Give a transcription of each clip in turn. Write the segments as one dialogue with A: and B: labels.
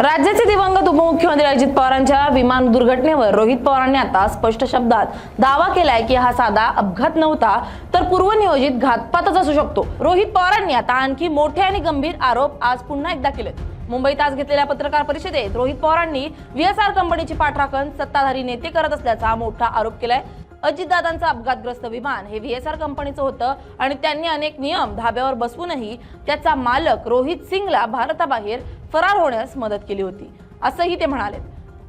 A: राज्याचे दिवंगत उपमुख्यमंत्री अजित पवारांच्या विमान दुर्घटनेवर रोहित पवारांनी आता स्पष्ट शब्दात दावा केलाय की हा साधा अपघात नव्हता तर पूर्वनियोजित घातपातच असू शकतो. रोहित पवारांनी आता आणखी मोठे आणि गंभीर आरोप आज पुन्हा एकदा केलेत. मुंबईत आज घेतलेल्या पत्रकार परिषदेत रोहित पवारांनी व्हीएसआर कंपनीची पाठराखण सत्ताधारी नेते करत असल्याचा मोठा आरोप केलाय. अजितदादांचं अपघातग्रस्त विमान हे व्हीएसआर कंपनीचं होतं आणि त्यांनी अनेक नियम धाब्यावर बसवूनही त्याचा मालक रोहित सिंगला भारताबाहेर फरार होण्यास मदत केली होती. असंही ते म्हणाले.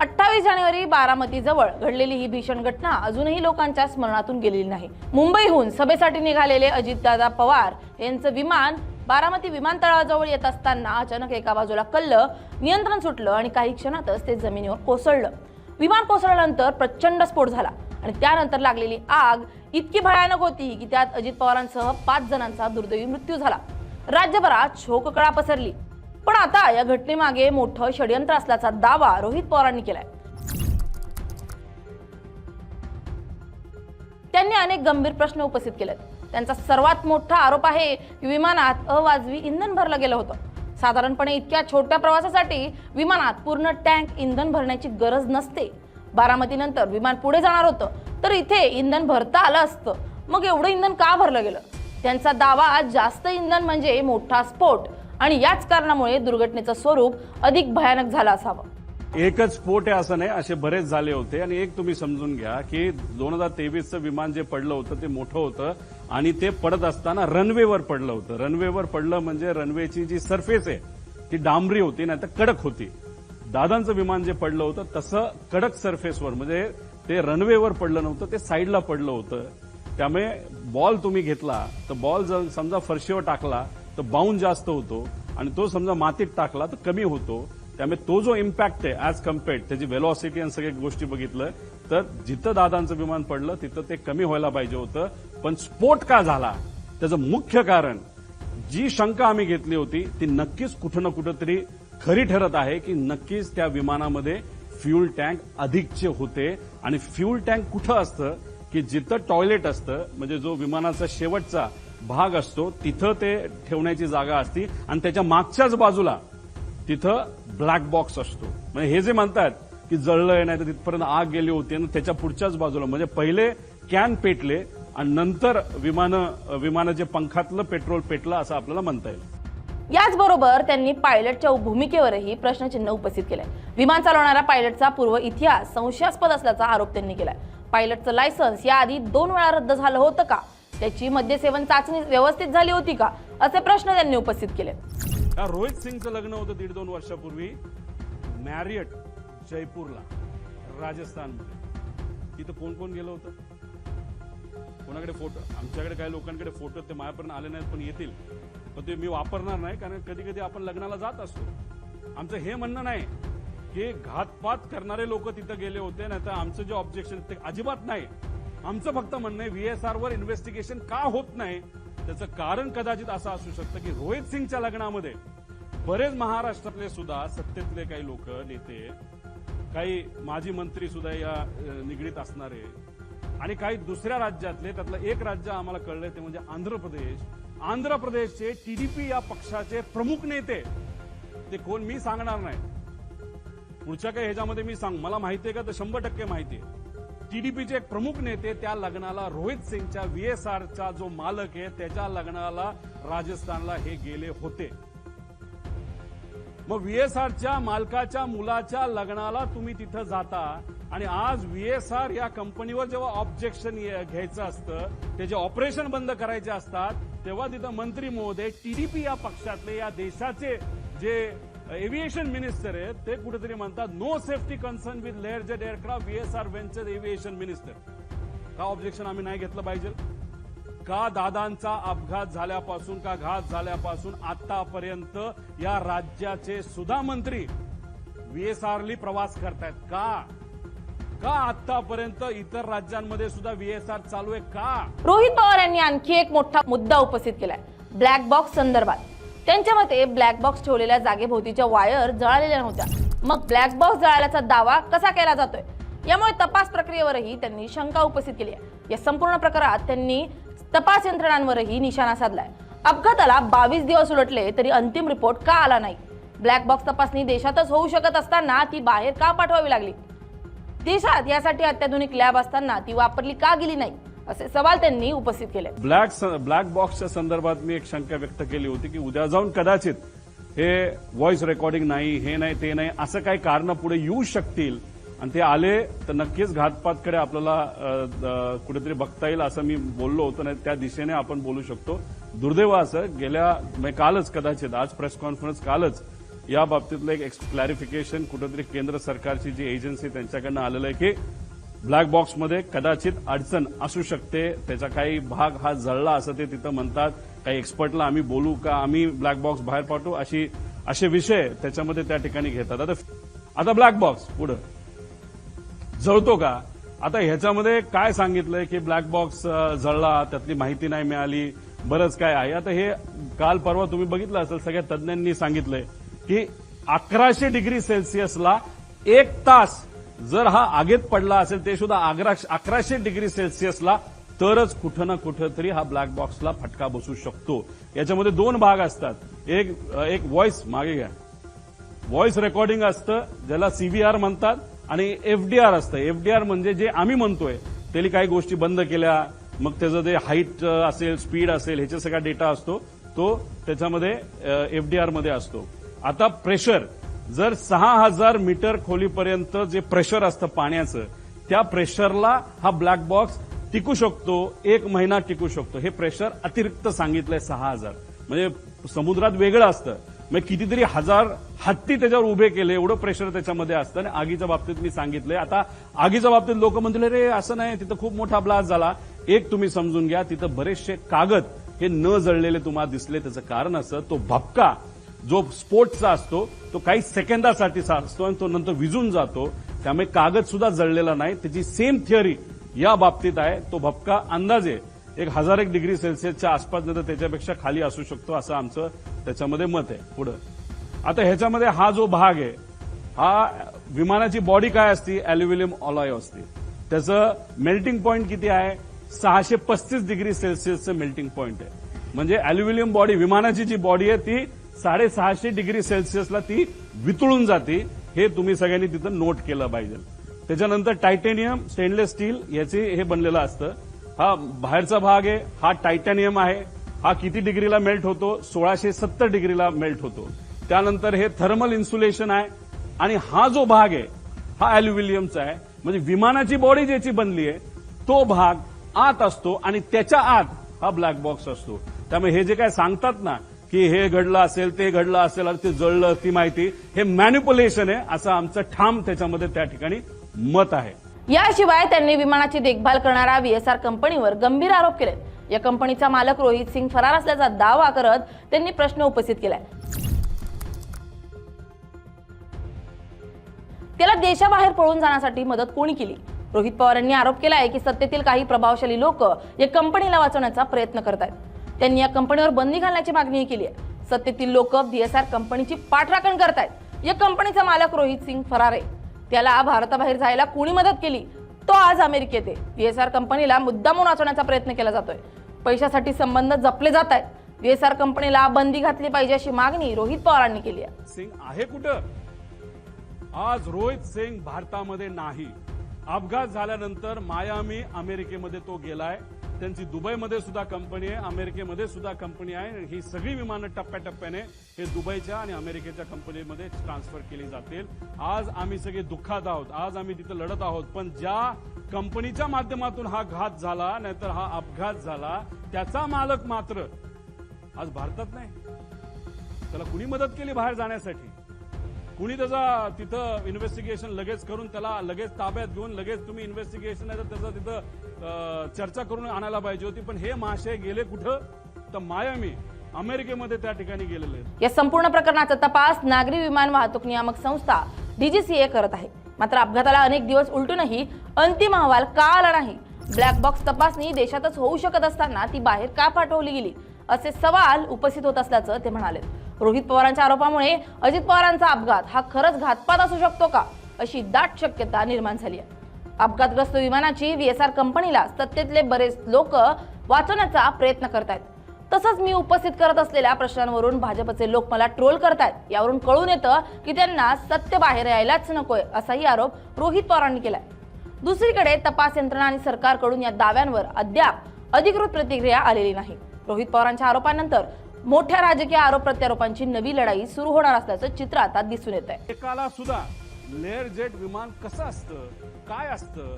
A: अठ्ठावीस जानेवारी बारामतीजवळ घडलेली ही भीषण घटना अजूनही लोकांच्या स्मरणातून गेलेली नाही. मुंबईहून सभेसाठी निघालेले अजितदादा पवार यांचं विमान बारामती विमानतळाजवळ येत असताना अचानक एका बाजूला कल्लं नियंत्रण सुटलं आणि काही क्षणातच ते जमिनीवर कोसळलं. विमान कोसळल्यानंतर प्रचंड स्फोट झाला. आणि त्यानंतर लागलेली आग इतकी भयानक होती की त्यात अजित पवारांसह पाच जणांचा दुर्दैवी मृत्यू झाला. राज्यभरात शोककळा पसरली. पण आता या घटनेमागे मोठं षडयंत्र असल्याचा दावा रोहित पवारांनी केलाय. त्यांनी अनेक गंभीर प्रश्न उपस्थित केलेत. त्यांचा सर्वात मोठा आरोप आहे की विमानात अवाजवी इंधन भरलं गेलं होतं. साधारणपणे इतक्या छोट्या प्रवासासाठी विमानात पूर्ण टँक इंधन भरण्याची गरज नसते. बारामतीनंतर विमान पुढे जाणार होतं तर इथे इंधन भरता आलं असतं. मग एवढं इंधन का भरलं गेलं? त्यांचा दावा जास्त इंधन म्हणजे मोठा स्फोट आणि याच कारणामुळे दुर्घटनेचं स्वरूप अधिक भयानक झालं असावं.
B: एकच स्फोट आहे असं नाही असे बरेच झाले होते. आणि एक तुम्ही समजून घ्या की दोन हजार तेवीसचं विमान जे पडलं होतं ते मोठं होतं आणि ते पडत असताना रनवेवर पडलं होतं. रनवेवर पडलं म्हणजे रनवेची जी सरफेस आहे ती डांबरी होती नाही तर कडक होती. दादांचं विमान जे पडलं होतं तसं कडक सरफेसवर म्हणजे ते रनवेवर पडलं नव्हतं ते साईडला पडलं होतं. त्यामुळे बॉल तुम्ही घेतला तर बॉल जर समजा फरशीवर टाकला तर बाउंड जास्त होतो. आणि तो समजा मातीत टाकला तर कमी होतो. त्यामुळे तो जो इम्पॅक्ट आहे ॲज कम्पेअर्ड त्याची वेलॉसिटी आणि सगळ्या गोष्टी बघितलं तर जिथं दादांचं विमान पडलं तिथं ते कमी व्हायला पाहिजे होतं. पण स्फोट का झाला? त्याचं मुख्य कारण जी शंका आम्ही घेतली होती ती नक्कीच कुठं ना कुठं तरी खरी ठरत आहे की नक्कीच त्या विमानामध्ये फ्यूल टँक अधिकचे होते आणि फ्यूल टँक कुठं असतं की जिथं टॉयलेट असतं म्हणजे जो विमानाचा शेवटचा भाग असतो तिथं ते ठेवण्याची जागा असती आणि त्याच्या मागच्याच बाजूला तिथं ब्लॅक बॉक्स असतो. म्हणजे हे जे म्हणतात की जळलंय नाही तर तिथपर्यंत आग गेली होती आणि त्याच्या पुढच्याच बाजूला म्हणजे पहिले कॅन पेटले आणि नंतर विमानं विमानं जे पंखातलं पेट्रोल पेटलं असं आपल्याला म्हणता येईल.
A: याचबरोबर त्यांनी पायलटच्या भूमिकेवरही प्रश्नचिन्ह उपस्थित केलंय विमान चालवणाऱ्या पायलटचा पूर्व इतिहास संशयास्पद असल्याचा आरोप त्यांनी केलाय. पायलटचं लायसन्स याआधी दोन वेळा रद्द झालं होतं का? त्याची मद्यसेवन चाचणी व्यवस्थित झाली होती का? असे प्रश्न त्यांनी उपस्थित केले.
B: रोहित सिंगचं लग्न होतं दीड दोन वर्षापूर्वी? मॅरियट जयपूरला राजस्थानमध्ये. तिथं कोण कोण गेलं होतं? कोणाकडे फोटो? आमच्याकडे काही लोकांकडे फोटो ते माझ्यापर्यंत आले नाहीत पण येतील. पण ते मी वापरणार नाही कारण कधी कधी आपण लग्नाला जात असतो. आमचं हे म्हणणं नाही की घातपात करणारे लोक तिथं गेले होते नाही तर आमचं जे ऑब्जेक्शन ते अजिबात नाही. आमचं फक्त म्हणणं आहे व्हीएसआर वर इन्व्हेस्टिगेशन का होत नाही? त्याचं कारण कदाचित असं असू शकतं की रोहित सिंगच्या लग्नामध्ये बरेच महाराष्ट्रातले सुद्धा सत्तेतले काही लोक नेते काही माजी मंत्री सुद्धा या निगडीत असणारे आणि काही दुसऱ्या राज्यातले त्यातलं एक राज्य आम्हाला कळलंय ते म्हणजे आंध्र प्रदेश. आंध्र प्रदेशचे टीडीपी या पक्षाचे प्रमुख नेते ते कोण मी सांगणार नाही. पुढच्या काही ह्याच्यामध्ये मी सांग. मला माहितीये का? तर शंभर टक्के माहितीये टीडीपीचे एक प्रमुख नेते त्या लग्नाला रोहित सिंगच्या व्हीएसआरचा जो मालक आहे त्याच्या लग्नाला राजस्थानला हे गेले होते. मग व्हीएसआरच्या मालकाच्या मुलाच्या लग्नाला तुम्ही तिथं जाता आणि आज व्हीएसआर या कंपनीवर जेव्हा ऑब्जेक्शन घ्यायचं असतं त्याचे ऑपरेशन बंद करायचे असतात तेव्हा तिथं मंत्री महोदय टीडीपी या पक्षातले या देशाचे जे एव्हिएशन मिनिस्टर आहेत ते कुठेतरी म्हणतात no safety concern with Lear jet aircraft VSR venture aviation minister का ऑब्जेक्शन आम्ही नाही घेतलं पाहिजे? का दादांचा अपघात झाल्यापासून का घात झाल्यापासून आतापर्यंत या राज्याचे सुद्धा मंत्री व्हीएसआरली प्रवास करतायत? का? का आतापर्यंत इतर राज्यांमध्ये सुद्धा व्हीएसआर चालू आहे का?
A: रोहित पवार यांनी आणखी एक मोठा मुद्दा उपस्थित केलाय. ब्लॅक बॉक्स संदर्भात. त्यांच्या मते ब्लॅक बॉक्स ठेवलेल्या जागेभोवतीच्या वायर जळालेल्या नव्हत्या. मग ब्लॅक बॉक्स जळाल्याचा दावा कसा केला जातोय? यामुळे तपास प्रक्रियेवरही त्यांनी शंका उपस्थित केली आहे. या संपूर्ण प्रकारात त्यांनी तपास यंत्रणांवरही निशाणा साधलाय. अपघाताला बावीस दिवस उलटले तरी अंतिम रिपोर्ट का आला नाही? ब्लॅक बॉक्स तपासणी देशातच होऊ शकत असताना ती बाहेर का पाठवावी लागली? देशात यासाठी अत्याधुनिक लॅब असताना ती वापरली का गेली नाही असे सवाल त्यांनी उपस्थित केले.
B: ब्लॅक ब्लॅक बॉक्सच्या संदर्भात मी एक शंका व्यक्त केली होती की उद्या जाऊन कदाचित हे व्हॉइस रेकॉर्डिंग नाही हे नाही ते नाही असं काही कारण पुढे येऊ शकतील आणि ते आले तर नक्कीच घातपातकडे आपल्याला कुठेतरी बघता येईल असं मी बोललो होतो नाही त्या दिशेने आपण बोलू शकतो. दुर्दैव असं गेल्या म्हणजे कालच कदाचित आज प्रेस कॉन्फरन्स कालच या बाबतीतलं एक क्लॅरिफिकेशन कुठेतरी केंद्र सरकारची जी एजन्सी त्यांच्याकडनं आलेलं आहे की ब्लॅक बॉक्समध्ये कदाचित अडचण असू शकते. त्याचा काही भाग हा जळला असं ते तिथं म्हणतात. काही एक्सपर्टला आम्ही बोलू का? आम्ही ब्लॅक बॉक्स बाहेर पाठवू अशी असे विषय त्याच्यामध्ये त्या ठिकाणी घेतात. आता आता ब्लॅक बॉक्स पुढं. जळतो का? आता ह्याच्यामध्ये काय सांगितलंय की ब्लॅक बॉक्स जळला त्यातली माहिती नाही मिळाली बरंच काय आहे. आता हे काल परवा तुम्ही बघितलं असेल सगळ्या तज्ज्ञांनी सांगितलंय. की अकराशे डिग्री सेल्सिअसला एक तास जर हा आगीत पडला असेल ते सुद्धा अकराशे डिग्री सेल्सिअसला तरच कुठं ना कुठं तरी हा ब्लॅक बॉक्सला फटका बसू शकतो. याच्यामध्ये दोन भाग असतात. एक एक व्हॉइस मागे घ्या. व्हॉइस रेकॉर्डिंग असतं ज्याला सीव्हीआर म्हणतात आणि एफडीआर असतं. एफडीआर म्हणजे जे आम्ही म्हणतोय त्याला काही गोष्टी बंद केल्या मग त्याचं जे हाईट असेल स्पीड असेल ह्याचा सगळा डेटा असतो तो त्याच्यामध्ये एफडीआरमध्ये असतो. आता प्रेशर जर सहा हजार मीटर खोलीपर्यंत जे प्रेशर असतं पाण्याचं त्या प्रेशरला हा ब्लॅक बॉक्स टिकू शकतो एक महिना टिकू शकतो. हे प्रेशर अतिरिक्त सांगितलंय सहा हजार. म्हणजे समुद्रात वेगळं असतं. मग कितीतरी हजार हत्ती त्याच्यावर उभे केले एवढं प्रेशर त्याच्यामध्ये असतं. आणि आगीच्या बाबतीत मी सांगितलंय. आता आगीच्या बाबतीत लोक म्हणतील रे असं नाही. तिथं खूप मोठा ब्लास्ट झाला. एक तुम्ही समजून घ्या तिथं बरेचसे कागद हे न जळलेले तुम्हाला दिसले. त्याचं कारण असं तो भपका जो स्पोर्टचा असतो तो काही सेकंदासाठीचा असतो आणि तो नंतर विजून जातो त्यामुळे कागद सुद्धा जळलेला नाही. त्याची सेम थिअरी या बाबतीत आहे. तो भपका अंदाजे एक हजार एक डिग्री सेल्सिअसच्या आसपास नंतर त्याच्यापेक्षा खाली असू शकतो असं आमचं त्याच्यामध्ये मत आहे. पुढं. आता ह्याच्यामध्ये हा जो भाग आहे हा विमानाची बॉडी काय असती? अल्युमिनियम ऑलॉय असते. त्याचं मेल्टिंग पॉईंट किती आहे? सहाशे पस्तीस डिग्री सेल्सिअसचं मेल्टिंग पॉईंट आहे. म्हणजे अल्युमिनियम बॉडी विमानाची जी बॉडी आहे ती साडेसहाशे डिग्री सेल्सिअसला ती वितळून जाते. हे तुम्ही सगळ्यांनी तिथं नोट केलं पाहिजे. त्याच्यानंतर टायटेनियम स्टेनलेस स्टील याचे हे बनलेलं असतं. हा बाहेरचा भाग आहे हा टायटॅनियम आहे. हा किती डिग्रीला मेल्ट होतो? सोळाशे सत्तर डिग्रीला मेल्ट होतो. त्यानंतर हे थर्मल इन्सुलेशन आहे. आणि हा जो भाग आहे हा अॅल्युमिनियमचा आहे. म्हणजे विमानाची बॉडी ज्याची बनली आहे तो भाग आत असतो आणि त्याच्या आत हा ब्लॅक बॉक्स असतो. त्यामुळे हे जे काय सांगतात ना की हे घडलं असेल ते घडलं असेल ते जळलं ती माहिती. हे मॅन्युप्युलेशन आहे असं आमचं ठाम त्याच्यामध्ये त्या ठिकाणी मत आहे.
A: याशिवाय त्यांनी विमानाची देखभाल करणाऱ्या व्हीएसआर कंपनीवर गंभीर आरोप केले या कंपनीचा मालक रोहित सिंग फरार असल्याचा दावा करत त्यांनी प्रश्न उपस्थित केलाय. त्याला देशाबाहेर पळून जाण्यासाठी मदत कोणी केली? रोहित पवार यांनी आरोप केला आहे की सत्तेतील काही प्रभावशाली लोक या कंपनीला वाचवण्याचा प्रयत्न करत आहेत त्यांनी या कंपनीवर बंदी घालण्याची मागणीही केली आहे. सत्तेतील लोक बीएसआर कंपनीची पाठराखण करतायत. या कंपनीचा मालक रोहित सिंग फरार. आहे त्याला भारताबाहेर जायला कोणी मदत केली? तो आज अमेरिकेत आहे. बीएसआर कंपनीला मुद्दामून वाचवण्याचा प्रयत्न केला जातोय. पैशासाठी संबंध जपले जात आहेत बीएसआर कंपनीला बंदी घातली पाहिजे अशी मागणी रोहित पवारांनी केली आहे.
B: सिंग आहे कुठं? आज रोहित सिंग भारतामध्ये नाही. अपघात झाल्यानंतर मायामी अमेरिकेमध्ये तो गेलाय. त्यांची दुबईमध्ये सुद्धा कंपनी आहे अमेरिकेमध्ये सुद्धा कंपनी आहे. ही सगळी विमानं टप्प्याटप्प्याने हे दुबईच्या आणि अमेरिकेच्या कंपनीमध्ये ट्रान्सफर केली जातील. आज आम्ही सगळे दुःखात आहोत. आज आम्ही तिथं लढत आहोत. पण ज्या कंपनीच्या माध्यमातून हा घात झाला नाहीतर हा अपघात झाला त्याचा मालक मात्र आज भारतात नाही. त्याला कुणी मदत केली बाहेर जाण्यासाठी? कुणी त्याचा तिथं इन्व्हेस्टिगेशन लगेच करून त्याला लगेच ताब्यात घेऊन लगेच तुम्ही इन्व्हेस्टिगेशन आहे तर त्याचं तिथं चर्चा करून आणायला पाहिजे होती. पण हे महाशय गेले कुठं? तर मायामी अमेरिकेमध्ये त्या ठिकाणी गेलेले
A: या संपूर्ण प्रकरणाचा तपास नागरी विमान वाहतूक नियामक संस्था डीजीसीए करत आहे. मात्र अपघाताला अनेक दिवस उलटूनही अंतिम अहवाल का आला नाही? ब्लॅक बॉक्स तपासणी देशातच होऊ शकत असताना ती बाहेर का पाठवली गेली? असे सवाल उपस्थित होत असल्याचं ते म्हणाले. रोहित पवारांच्या आरोपामुळे अजित पवारांचा अपघात हा खरंच घातपात असू शकतो का? अशी दाट शक्यता निर्माण झाली आहे. अपघातग्रस्त विमानाची व्हीएसआर कंपनीला सत्तेतले बरेच लोक वाचवण्याचा प्रयत्न करतायत. तसंच मी उपस्थित करत असलेल्या प्रश्नांवरून भाजपचे लोक मला ट्रोल करतायत. यावरून कळून येतं की त्यांना सत्य बाहेर यायलाच नकोय असाही आरोप रोहित पवारांनी केलाय. दुसरीकडे तपास यंत्रणा आणि सरकारकडून या दाव्यांवर अद्याप अधिकृत प्रतिक्रिया आलेली नाही. रोहित पवारांच्या आरोपानंतर मोठ्या राजकीय आरोप प्रत्यारोपांची नवी लढाई सुरू होणार असल्याचं चित्र आता दिसून येत आहे
B: एकाला सुद्धा लेअर जेट विमान कसं असतं काय असतं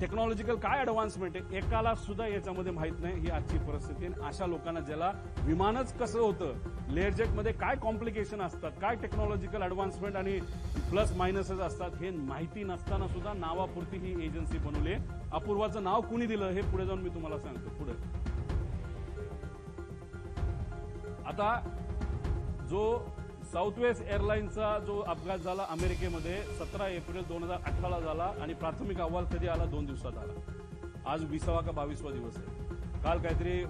B: टेक्नॉलॉजिकल काय ऍडव्हान्समेंट आहे एकाला सुद्धा याच्यामध्ये माहीत नाही ही आजची परिस्थिती आणि अशा लोकांना ज्याला विमानच कसं होतं लेअर जेटमध्ये काय कॉम्प्लिकेशन असतात काय टेक्नॉलॉजिकल ऍडव्हान्समेंट आणि प्लस मायनसेस असतात हे माहिती नसताना सुद्धा नावापुरती ही एजन्सी बनवली आहे. अपूर्वाचं नाव कुणी दिलं हे पुढे जाऊन मी तुम्हाला सांगतो. पुढे. आता जो साऊथवेस्ट एअरलाईनचा जो अपघात झाला अमेरिकेमध्ये सतरा एप्रिल दोन हजार अठराला झाला आणि प्राथमिक अहवाल कधी आला दोन दिवसात आला. आज विसावा का बावीसवा दिवस आहे. काल काहीतरी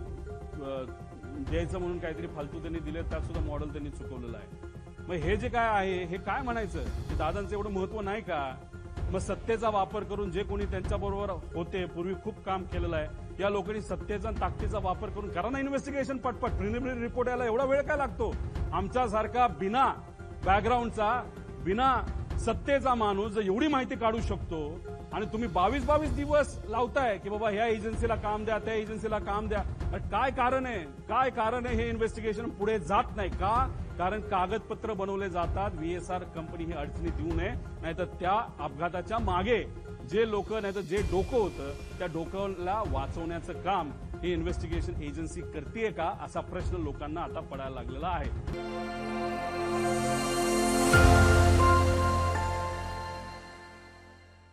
B: द्यायचं म्हणून काहीतरी फालतू त्यांनी दिले त्यात सुद्धा मॉडेल त्यांनी चुकवलेलं आहे. मग हे जे काय आहे हे काय म्हणायचं? की दादांचं एवढं महत्त्व नाही का? मग सत्तेचा वापर करून जे कोणी त्यांच्याबरोबर होते पूर्वी खूप काम केलेलं आहे या लोकांनी सत्तेचा आणि ताकदीचा वापर करून करा ना इन्व्हेस्टिगेशन पटपट. प्रिलिमिनरी रिपोर्ट यायला एवढा वेळ काय लागतो? आमच्यासारखा बिना बॅकग्राऊंडचा बिना सत्तेचा माणूस जर एवढी माहिती काढू शकतो आणि तुम्ही बावीस बावीस दिवस लावताय की बाबा ह्या एजन्सीला काम द्या त्या एजन्सीला काम द्या. काय कारण आहे? काय कारण आहे हे इन्व्हेस्टिगेशन पुढे जात नाही का? कारण कागदपत्र बनवले जातात. व्हीएसआर कंपनी ही अडचणीत येऊ नये. नाहीतर त्या अपघाताच्या मागे जे लोक नाहीतर जे डोकं होतं त्या डोक्याला वाचवण्याचं काम ही इन्व्हेस्टिगेशन एजन्सी करते का? असा प्रश्न लोकांना आता पडायला लागलेला आहे.